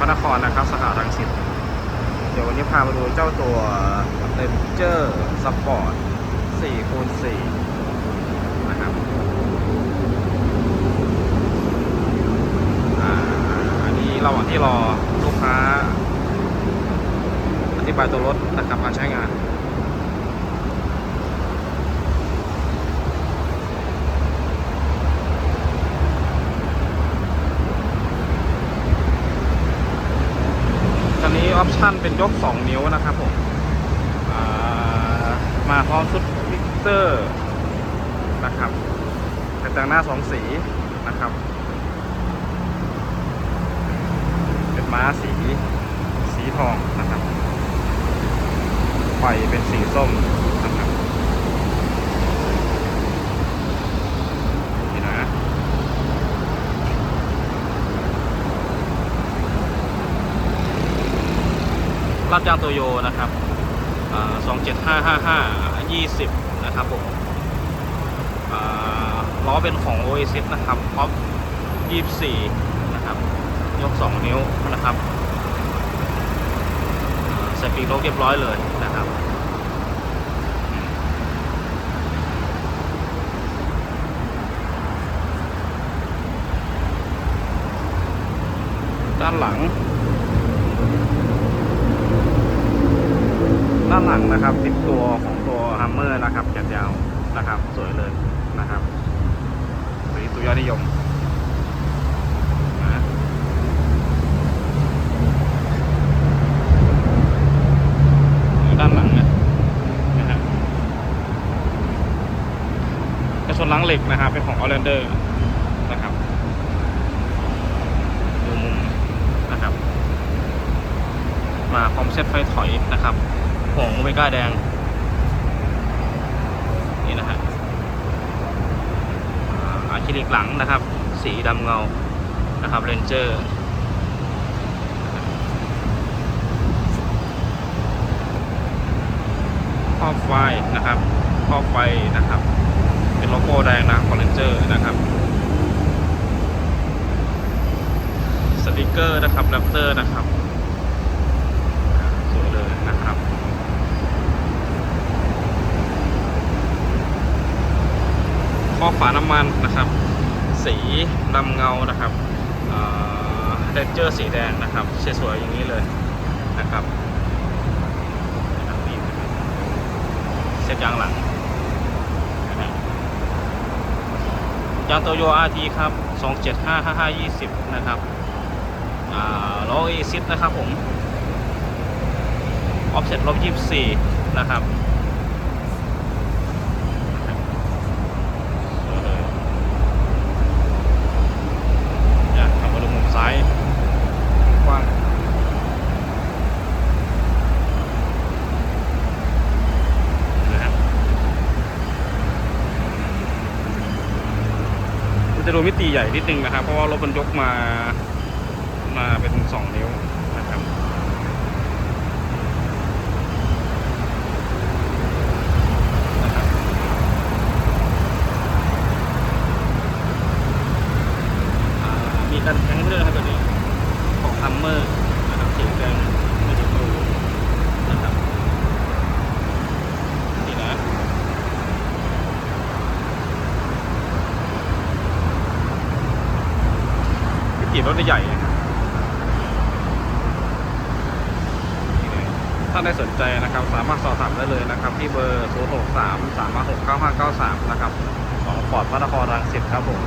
พระนครนะครับสาขารังสิตเดี๋ยววันนี้พามาดูเจ้าตัวเ a นเจอร์สปอร์ต4คูณ4นะครับอันนี้ระหว่างที่รอลูกค้า อธิบายตัวรถนะครับการใช้งาน ตอนนี้ออปชั่นเป็นยก 2 นิ้วนะครับผมมาพร้อมชุดมิกเซอร์นะครับแต่แต่งหน้า 2 สีนะครับ เป็นม้าสี สีทองนะครับไฟเป็นสีส้มนะครับนี่นะ ลาดยางโตโยนะครับสองเจ็ดห้าห้าห้ายี่สิบนะครับผมอ่าล้อเป็นของ Oasis นะครับออฟยี่สี่นะครับ ยก2นิ้วนะครับใส่ปีกโลกเรียบร้อยเลยนะครับด้านหลัง ด้านหลังนะครับติดตัวของตัวฮัมเมอร์นะครับแขนยาวนะครับ สวยเลยนะครับสีตัวยอดนิยมนะด้านหลังนะนะฮะกระชนหลังเหล็กนะครับเป็นของออเรนเดอร์นะครับดูมุมนะครับ มาพร้อมเซตไฟถอยนะครับ ของโอเมก้าแดง นี่นะฮะอาอะคริลิกหลังนะครับ สีดำเงานะครับเรนเจอร์ครอบไฟนะครับครอบไฟนะครับ เป็นโลโก้แดงนะของเรนเจอร์นะครับสติกเกอร์นะครับแรปเตอร์นะครับ สวยเลยนะครับ ข้อฝาน้ำมันนะครับ สีดำเงานะครับเรนเจอร์สีแดงนะครับสวยๆอย่างนี้เลยนะครับนี่นะครับเซ็ตยางหลังยางโตโยอาร์ทีครับ 2755520 นะครับล้อเอซิสนะครับผม ออฟเซ็ตลบยี่สี่นะครับสวยเลยอยากทำมาดูมุมซ้ายกว้างนะฮะมัน จะดูมิติใหญ่นิดนึงนะครับ เพราะว่ารถมันยกมามาเป็นสองนิ้วนะครับมีการแข่งเรื่องครับตัวนี้ของฮัมเมอร์นะครับสีแดงไม่ใช่ดูนะครับนี่นะ วิธีรถใหญ่นะครับถ้าได้สนใจนะครับ สามารถสอบถามได้เลยนะครับ ที่เบอร์ 0 6 3 3 5 6 9 5 9 3 นะครับของปอดพระนครรังสิตครับผม